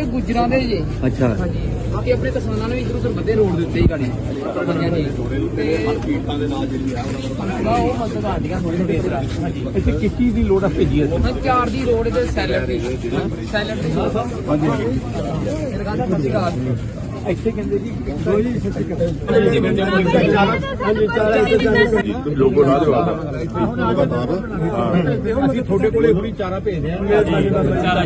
ਇਹ ਗੁਜਰਾਂ ਦੇ ਜੀ। ਅੱਛਾ। ਹਾਂਜੀ। ਬਾਕੀ ਆਪਣੇ ਕਿਸਾਨਾਂ ਨੂੰ ਇਧਰ ਉਧਰ ਬੱਦੇ ਰੋਡ ਦੇ ਉੱਤੇ ਹੀ ਗਾੜੀ। ਤੇ ਕੀਟਾਂ ਦੇ ਨਾਲ ਜਿਹੜੀ ਆ ਉਹ ਮਸਲ ਆਡੀਆਂ ਥੋੜੀ ਥੋੜੀ ਇਧਰ ਹਾਂਜੀ। ਇੱਥੇ ਕਿਸ ਚੀਜ਼ ਦੀ ਲੋੜ ਆ ਭੇਜੀ ਹਾਂ ਚਾਰ ਦੀ ਰੋਡ ਤੇ ਸੈਲਡ ਦੀ। ਸੈਲਡ ਦੀ ਹਾਂਜੀ। ਇਹ ਕਹਿੰਦਾ ਸਤਿ ਸ਼੍ਰੀ ਅਕਾਲ। ਇੱਥੇ ਕਹਿੰਦੇ ਜੀ ਲੋਗੋ ਲਾ ਦਿਓ। ਅਸੀਂ ਤੁਹਾਡੇ ਕੋਲੇ ਹੁਣੀ ਚਾਰਾ ਭੇਜਦੇ ਆ ਚਾਰਾ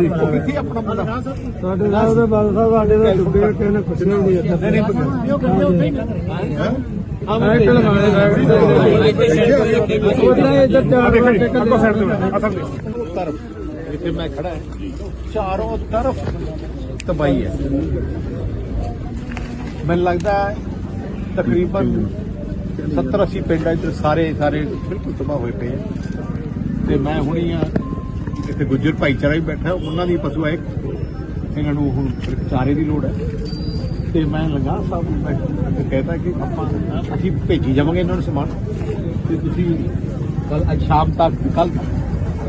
ਦੇਖੋ ਕਿੱਥੇ ਆਪਣਾ ਮੁੰਡਾ ਸਾਡੇ ਨਾਲ ਉਹਦੇ ਬਾਲ ਸਾਹਿਬ ਸਾਡੇ ਦਾ ਕਿਸੇ ਨੇ ਖੁਸ਼ੀ ਨਹੀਂ ਇੱਥੇ। ਨਹੀਂ ਨਹੀਂ ਚਾਰ ਜਿੱਥੇ ਮੈਂ ਖੜਾ ਹਾਂ। ਚਾਰੋਂ ਤਰਫ। ਤਬਾਹੀ ਹੈ। ਮੈਨੂੰ ਲੱਗਦਾ ਤਕਰੀਬਨ 70 80 ਪਿੰਡ ਇੱਧਰ ਸਾਰੇ ਸਾਰੇ ਬਿਲਕੁਲ ਤਬਾਹ ਹੋਏ ਪਏ ਆ। ਤੇ ਮੈਂ ਹੁਣੀ ਆ ਇੱਥੇ ਗੁੱਜਰ ਭਾਈਚਾਰਾ ਵੀ ਬੈਠਾ, ਉਹਨਾਂ ਦੀ ਪਸ਼ੂ ਹੈ ਇਹਨਾਂ ਨੂੰ ਹੁਣ ਚਾਰੇ ਦੀ ਲੋੜ ਹੈ। ਤੇ ਮੈਂ ਲੰਗਾ ਸਾਹਿਬ ਨੂੰ ਬੈਠ ਕੇ ਕਹਿਤਾ ਕਿ ਆਪਾਂ ਅਸੀਂ ਭੇਜੀ ਜਾਵਾਂਗੇ ਇਹਨਾਂ ਨੂੰ ਸਮਾਨ। ਤੇ ਤੁਸੀਂ ਕੱਲ ਅੱਜ ਸ਼ਾਮ ਤੱਕ ਕੱਲ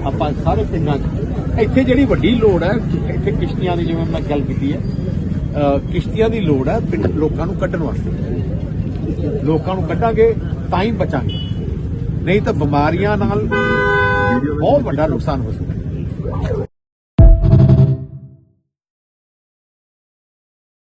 ਆਪਾਂ ਸਾਰੇ ਪਿੰਡਾਂ 'ਚ। ਇੱਥੇ ਜਿਹੜੀ ਵੱਡੀ ਲੋੜ ਹੈ, ਇੱਥੇ ਕਿਸ਼ਤੀਆਂ ਦੀ ਜਿਵੇਂ ਮੈਂ ਗੱਲ ਕੀਤੀ ਹੈ ਕਿਸ਼ਤੀਆਂ ਦੀ ਲੋੜ ਹੈ ਪਿੰਡ ਲੋਕਾਂ ਨੂੰ ਕੱਢਣ ਵਾਸਤੇ। ਲੋਕਾਂ ਨੂੰ ਕੱਢਾਂਗੇ, ਤਾਂ ਹੀ ਬਚਾਂਗੇ। ਨਹੀਂ ਤਾਂ ਬਿਮਾਰੀਆਂ ਨਾਲ ਬਹੁਤ ਵੱਡਾ ਨੁਕਸਾਨ ਹੋ ਸਕਦਾ।